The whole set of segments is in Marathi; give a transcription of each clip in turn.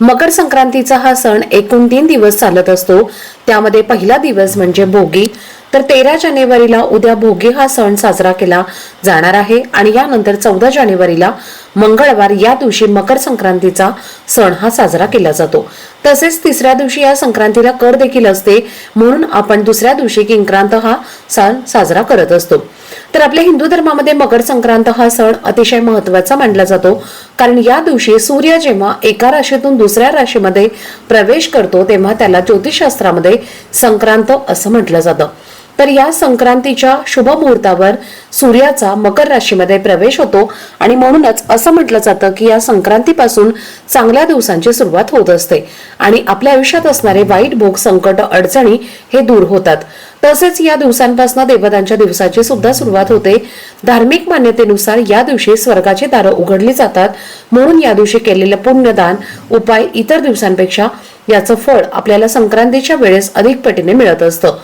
मकर संक्रांतीचा हा सण एकूण तीन दिवस चालत असतो. त्यामध्ये पहिला दिवस म्हणजे भोगी तर तेरा जानेवारीला उद्या भोगी हा सण साजरा केला जाणार आहे आणि यानंतर चौदा जानेवारीला मंगळवार या दिवशी मकर संक्रांतीचा सण हा साजरा केला जातो. तसेच तिसऱ्या दिवशी या संक्रांतीला कर देखील असते म्हणून आपण दुसऱ्या दिवशी किंक्रांत हा सण साजरा करत असतो. तर आपल्या हिंदू धर्मामध्ये मकर संक्रांत हा सण अतिशय महत्त्वाचा मानला जातो. कारण या दिवशी सूर्य जेव्हा एका राशीतून दुसऱ्या राशीमध्ये प्रवेश करतो तेव्हा त्याला ज्योतिषशास्त्रामध्ये संक्रांत असं म्हटलं जातं. तर या संक्रांतीच्या शुभ मुहूर्तावर सूर्याचा मकर राशीमध्ये प्रवेश होतो. आणि म्हणूनच असं म्हटलं जातं की या संक्रांतीपासून चांगल्या दिवसांची सुरुवात होत असते. आणि आपल्या आयुष्यात असणारे वाईट भोग संकट अडचणी हे दूर होतात. तसेच या दिवसांपासून देवतांच्या दिवसाची सुद्धा सुरुवात होते. धार्मिक मान्यतेनुसार या दिवशी स्वर्गाचे दारं उघडली जातात. म्हणून या दिवशी केलेलं पुण्यदान उपाय इतर दिवसांपेक्षा याचं फळ आपल्याला संक्रांतीच्या वेळेस अधिक पटीने मिळत असतं.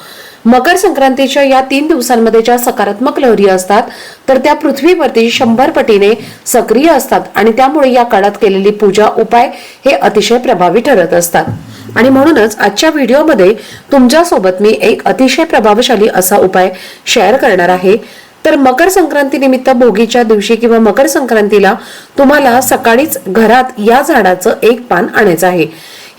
मकर संक्रांतीच्या या तीन दिवसांमध्ये ज्या सकारात्मक लहरी असतात तर त्या पृथ्वीवरती शंभर पटीने सक्रिय असतात आणि त्यामुळे या काळात केलेली पूजा उपाय हे अतिशय प्रभावी ठरत असतात. आणि म्हणूनच आजच्या व्हिडिओमध्ये तुमच्यासोबत मी एक अतिशय प्रभावशाली असा उपाय शेअर करणार आहे. तर मकर संक्रांती निमित्त भोगीच्या दिवशी किंवा मकर संक्रांतीला तुम्हाला सकाळीच घरात या झाडाचं एक पान आणायचं आहे.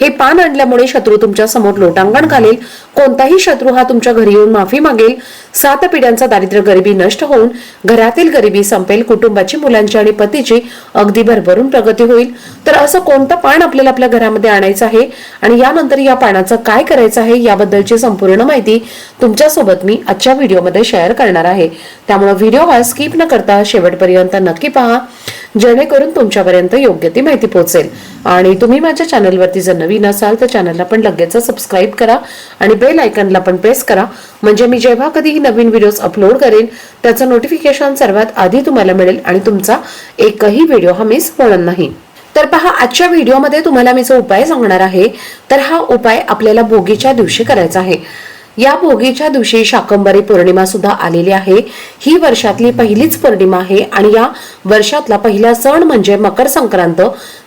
हे पान आणल्यामुळे शत्रू तुमच्यासमोर लोटांगण घालेल. कोणताही शत्रू हा तुमच्या घरी येऊन माफी मागेल. सात पिढ्यांचा दारिद्र्य गरिबी नष्ट होऊन घरातील गरिबी संपेल कुटुंबाची मुलांची आणि पतीची अगदी भरभरून प्रगती होईल. तर असं कोणतं पान आपल्याला आपल्या घरामध्ये आणायचं आहे आणि यानंतर या पानाचं काय करायचं आहे याबद्दलची संपूर्ण माहिती तुमच्यासोबत मी आजच्या व्हिडिओमध्ये शेअर करणार आहे. त्यामुळे व्हिडिओ हा स्किप न करता शेवटपर्यंत नक्की पहा. जेणेकरून तुमच्यापर्यंत योग्य ती माहिती पोहोचेल. आणि तुम्ही माझ्या चॅनलवरती जर नवीन असाल तर चॅनलला पण लगेच सबस्क्राईब करा आणि बेल आयकनला पण प्रेस करा. म्हणजे मी जेव्हा कधी नवीन व्हिडिओज अपलोड करेन त्याचं नोटिफिकेशन सर्वात आधी तुम्हाला मिळेल आणि तुमचा एकही व्हिडिओ हा मिस होणार नाही. तर पहा आजच्या व्हिडिओमध्ये तुम्हाला मी जो उपाय सांगणार आहे तर हा उपाय आपल्याला भोगीच्या दिवशी करायचा आहे. या भोगीच्या दिवशी शाकंबरी पौर्णिमा सुद्धा आलेली आहे. ही वर्षातली पहिलीच पौर्णिमा आहे आणि या वर्षातला पहिला सण म्हणजे मकर संक्रांत.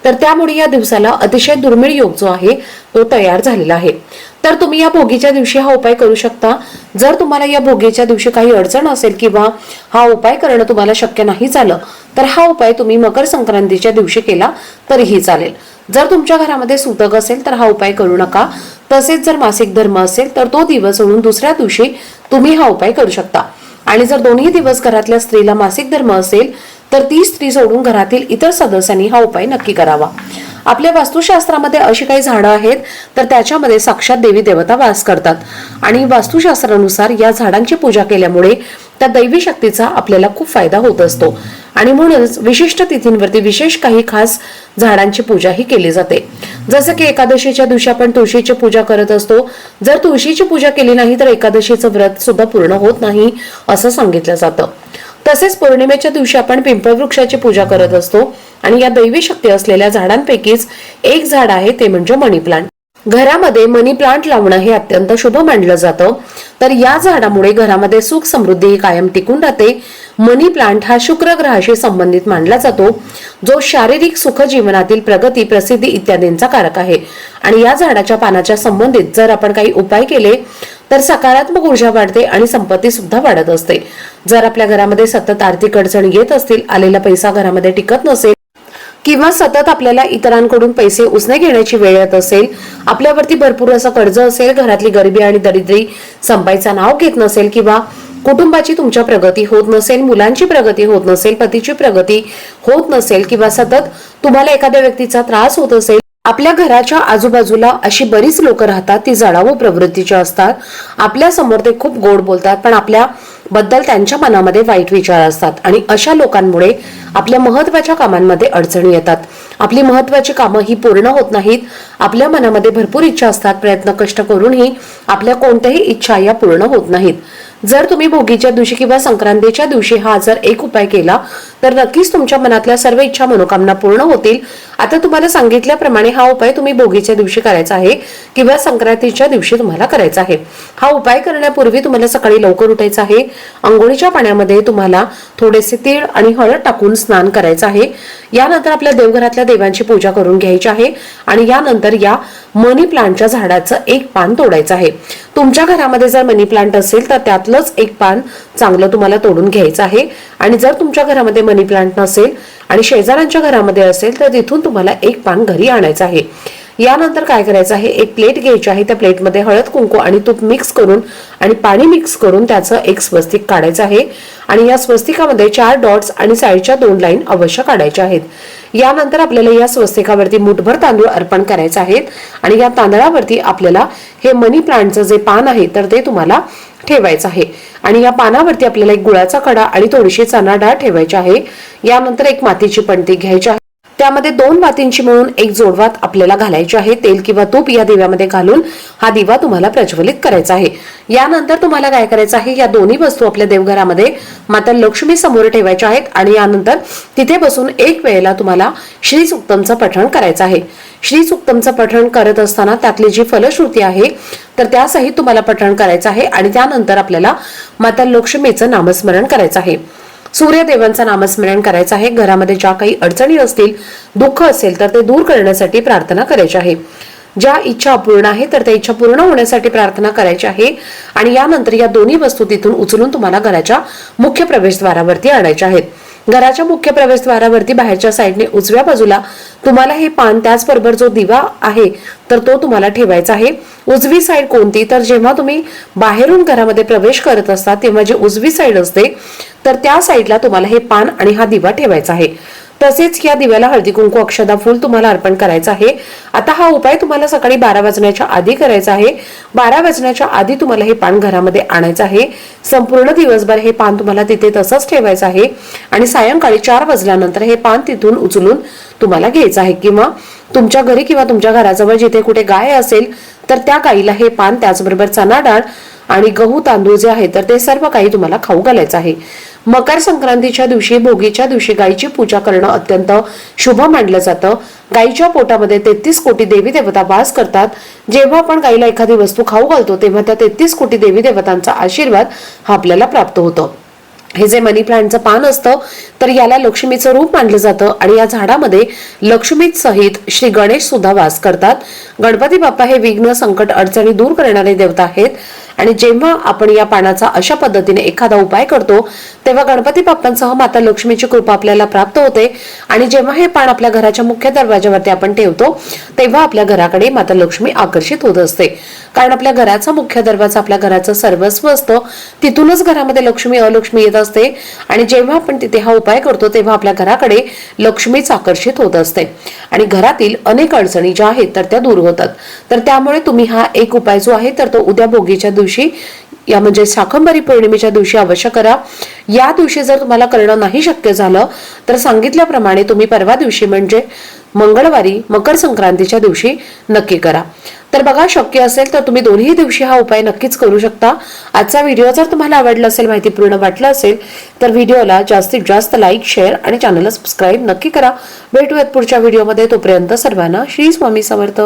तर त्यामुळे या दिवसाला अतिशय दुर्मिळ योग जो आहे तो तयार झालेला आहे. तर तुम्ही या भोगीच्या दिवशी हा उपाय करू शकता. जर तुम्हाला या भोगीच्या दिवशी काही अडचण असेल किंवा हा उपाय करणं तुम्हाला शक्य नाही झालं तर हा उपाय तुम्ही मकर संक्रांतीच्या दिवशी केला तरीही चालेल. जर तुमच्या घरामध्ये सुतक असेल तर हा उपाय करू नका. तसेच जर मासिक धर्म असेल तर तो दिवस सोडून दुसऱ्या दिवशी तुम्ही हा उपाय करू शकता. आणि जर दोन्ही दिवस घरातल्या स्त्रीला मासिक धर्म असेल तर ती स्त्री सोडून घरातील इतर सदस्यांनी हा उपाय नक्की करावा. आपल्या वास्तुशास्त्रामध्ये अशी काही झाडं आहेत तर त्याच्यामध्ये साक्षात देवी देवता वास करतात. आणि वास्तुशास्त्रानुसार या झाडांची पूजा केल्यामुळे त्या दैवी शक्तीचा आपल्याला खूप फायदा होत असतो. आणि म्हणूनच विशिष्ट तिथींवरती विशेष काही खास झाडांची पूजा ही केली जाते. जसं की एकादशीच्या दिवशी आपण तुळशीची पूजा करत असतो. जर तुळशीची पूजा केली नाही तर एकादशीचं व्रत सुद्धा पूर्ण होत नाही असं सांगितलं जातं. तसेच पौर्णिमेच्या दिवशी आपण पिंपळ वृक्षाची पूजा करत असतो आणि या दैवी शक्ती असलेल्या झाडांपैकीच एक झाड आहे ते म्हणजे मनी प्लांट. घरामध्ये मनी प्लांट लावणं हे अत्यंत शुभ मानलं जातं. तर या झाडामुळे घरामध्ये सुख समृद्धी ही कायम टिकून राहते. मनी प्लांट हा शुक्र ग्रहाशी संबंधित मानला जातो जो शारीरिक सुख जीवनातील प्रगती प्रसिद्धी इत्यादींचा कारक आहे. आणि या झाडाच्या पानाच्या संबंधित जर आपण काही उपाय केले तर सकारात्मक ऊर्जा वाढते आणि संपत्ती सुद्धा वाढत असते. जर आपल्या घरामध्ये सतत आर्थिक अडचण येत असतील आलेला पैसा घरामध्ये टिकत नसेल किंवा सतत आपल्याला इतरांकडून पैसे उसने घेण्याची वेळ येत असेल आपल्यावरती भरपूर असं कर्ज असेल घरातली गरिबी आणि दरिद्री संपायचा नाव घेत नसेल किंवा कुटुंबाची तुमच्या प्रगती होत नसेल मुलांची प्रगती होत नसेल पतीची प्रगती होत नसेल किंवा सतत तुम्हाला एखाद्या व्यक्तीचा त्रास होत असेल आपल्या घराच्या आजूबाजूला अशी बरीच लोक राहतात ती जडाव प्रवृत्तीची असतात. आपल्यासमोर ते खूप गोड बोलतात पण आपल्या बद्दल त्यांच्या मनामध्ये वाईट विचार असतात. आणि अशा लोकांमुळे आपल्या महत्त्वाच्या कामांमध्ये अडचणी येतात. आपली महत्वाची कामं ही पूर्ण होत नाहीत. आपल्या मनामध्ये भरपूर इच्छा असतात. प्रयत्न कष्ट करूनही आपल्या कोणत्याही इच्छा या पूर्ण होत नाहीत. जर तुम्ही भोगीच्या दिवशी किंवा संक्रांतीच्या दिवशी हा जर एक उपाय केला तर नक्कीच तुमच्या मनातल्या सर्व इच्छा मनोकामना पूर्ण होतील. आता तुम्हाला सांगितल्याप्रमाणे हा उपाय तुम्ही भोगीच्या दिवशी करायचा आहे किंवा संक्रांतीच्या दिवशी तुम्हाला करायचा आहे. हा उपाय करण्यापूर्वी तुम्हाला सकाळी लवकर उठायचं आहे. अंघोळीच्या पाण्यामध्ये तुम्हाला थोडेसे तीळ आणि हळद टाकून स्नान करायचं आहे. यानंतर आपल्या देवघरातल्या देवांची पूजा करून घ्यायची आहे आणि यानंतर या मनी प्लांटच्या झाडाचं एक पान तोडायचं आहे. तुमच्या घरामध्ये जर मनी प्लांट असेल तर त्यातलंच एक पान चांगलं तुम्हाला तोडून घ्यायचं आहे. आणि जर तुमच्या घरामध्ये मनी प्लांट नसेल आणि शेजाऱ्यांच्या घरामध्ये असेल तर तिथून तुम्हाला एक पान घरी आणायचं आहे. यानंतर काय करायचं आहे? एक प्लेट घ्यायची आहे. त्या प्लेटमध्ये हळद कुंकू आणि तूप मिक्स करून आणि पाणी मिक्स करून त्याचं एक स्वस्तिक काढायचं आहे. आणि या स्वस्तिकामध्ये चार डॉट्स आणि साईडच्या दोन लाईन अवश्य काढायच्या आहेत. यानंतर आपल्याला या स्वस्तिकावरती मुठभर तांदूळ अर्पण करायचे आहेत. आणि या तांदळावरती आपल्याला हे मनी प्लांटचं जे पान आहे तर ते तुम्हाला ठेवायचा आहे. आणि या पानावरती आपल्याला एक गुळाचा कडा आणि थोडीशी चणा डाळ ठेवायची आहे. यानंतर एक मातीची पणती घ्यायची आहे. त्यामध्ये दोन मातींची मिळून एक जोडवात आपल्याला घालायची आहे. तेल किंवा तूप या दिव्यामध्ये घालून हा दिवा तुम्हाला प्रज्वलित करायचा आहे. यानंतर तुम्हाला काय करायचं आहे? या दोन्ही वस्तू आपल्या देवघरामध्ये माता लक्ष्मी समोर ठेवायच्या आहेत. आणि यानंतर तिथे बसून एक वेळेला तुम्हाला श्रीसुक्तमचं पठण करायचं आहे. श्री सुक्तमचं पठण करत असताना त्यातली जी फलश्रुती आहे तर त्यासहित तुम्हाला पठण करायचं आहे आणि त्यानंतर आपल्याला माता लक्ष्मीचं नामस्मरण करायचं आहे. सूर्यदेवांचं नामस्मरण करायचं आहे. घरामध्ये ज्या काही अडचणी असतील दुःख असेल तर ते दूर करण्यासाठी प्रार्थना करायची आहे. ज्या इच्छा अपूर्ण आहे तर त्या इच्छा पूर्ण होण्यासाठी प्रार्थना करायची आहे. आणि यानंतर या दोन्ही वस्तू तिथून उचलून तुम्हाला घराच्या मुख्य प्रवेशद्वारावरती आणायच्या आहेत. घराच्या मुख्य प्रवेशद्वारावरती बाहेरच्या साईडने उजव्या बाजूला तुम्हाला हे पान त्याचबरोबर जो दिवा आहे तर तो तुम्हाला ठेवायचा आहे. उजवी साईड कोणती? तर जेव्हा तुम्ही बाहेरून घरामध्ये प्रवेश करत असता तेव्हा जी उजवी साईड असते तर त्या साईडला तुम्हाला हे पान आणि हा दिवा ठेवायचा आहे. तसेच या दिव्याला हळदी कुंकू अक्षदा फुल तुम्हाला अर्पण करायचं आहे. आता हा उपाय तुम्हाला सकाळी बारा वाजण्याच्या आधी करायचा आहे. बारा वाजण्याच्या आधी तुम्हाला हे पान घरामध्ये आणायचं आहे. संपूर्ण दिवसभर हे पान तुम्हाला तिथे तसंच ठेवायचं आहे. आणि सायंकाळी चार वाजल्यानंतर हे पान तिथून उचलून तुम्हाला घ्यायचं आहे. किंवा तुमच्या घरी किंवा तुमच्या घराजवळ जिथे कुठे गाय असेल तर त्या गाईला हे पान त्याचबरोबर चना डाळ आणि गहू तांदूळ जे आहे तर ते सर्व काही तुम्हाला खाऊ घालायचं आहे. मकर संक्रांतीच्या दिवशी भोगीच्या दिवशी गायीची पूजा करणं अत्यंत शुभ मानलं जातं. गायीच्या पोटामध्ये तेहतीस कोटी देवी देवता वास करतात. जेव्हा आपण गायीला एखादी वस्तू खाऊ घालतो तेव्हा त्या तेहतीस कोटी देवी देवतांचा आशीर्वाद हा आपल्याला प्राप्त होतो. हे जे मनी प्लांटचं पान असतं तर याला लक्ष्मीचं रूप मानलं जातं आणि या झाडामध्ये लक्ष्मीत सहित श्री गणेश सुद्धा वास करतात. गणपती बाप्पा हे विघ्न संकट अडचणी दूर करणारे देवता आहेत. आणि जेव्हा आपण या पानाचा अशा पद्धतीने एखादा उपाय करतो तेव्हा गणपती बाप्पांसह माता लक्ष्मीची कृपा आपल्याला प्राप्त होते. आणि जेव्हा हे पान आपल्या घराच्या मुख्य दरवाजावरती आपण ठेवतो तेव्हा आपल्या घराकडे माता लक्ष्मी आकर्षित होत असते. कारण आपल्या घराचा मुख्य दरवाजा आपल्या घराचं सर्वस्व असतं. तिथूनच घरामध्ये लक्ष्मी अलक्ष्मी येत असते. आणि जेव्हा आपण तिथे हा उपाय करतो तेव्हा आपल्या घराकडे लक्ष्मीच आकर्षित होत असते. आणि घरातील अनेक अडचणी ज्या आहेत तर त्या दूर होतात. तर त्यामुळे तुम्ही हा एक उपाय जो आहे तर तो उद्या भोगीच्या दिवशी या म्हणजे शाकंभरी पौर्णिमेच्या दिवशी अवश्य करा. या दिवशी जर तुम्हाला करणं नाही शक्य झालं तर सांगितल्याप्रमाणे तुम्ही परवा दिवशी म्हणजे मंगळवारी मकर संक्रांतीच्या दिवशी नक्की करा. तर बघा शक्य असेल तर तुम्ही दोन्ही दिवशी हा उपाय नक्कीच करू शकता. आजचा व्हिडिओ जर तुम्हाला आवडला असेल माहितीपूर्ण वाटलं असेल तर व्हिडिओला जास्तीत जास्त लाईक शेअर आणि चॅनलला सबस्क्राईब नक्की करा. भेटूयात पुढच्या व्हिडिओमध्ये. तोपर्यंत सर्वांना श्री स्वामी समर्थ.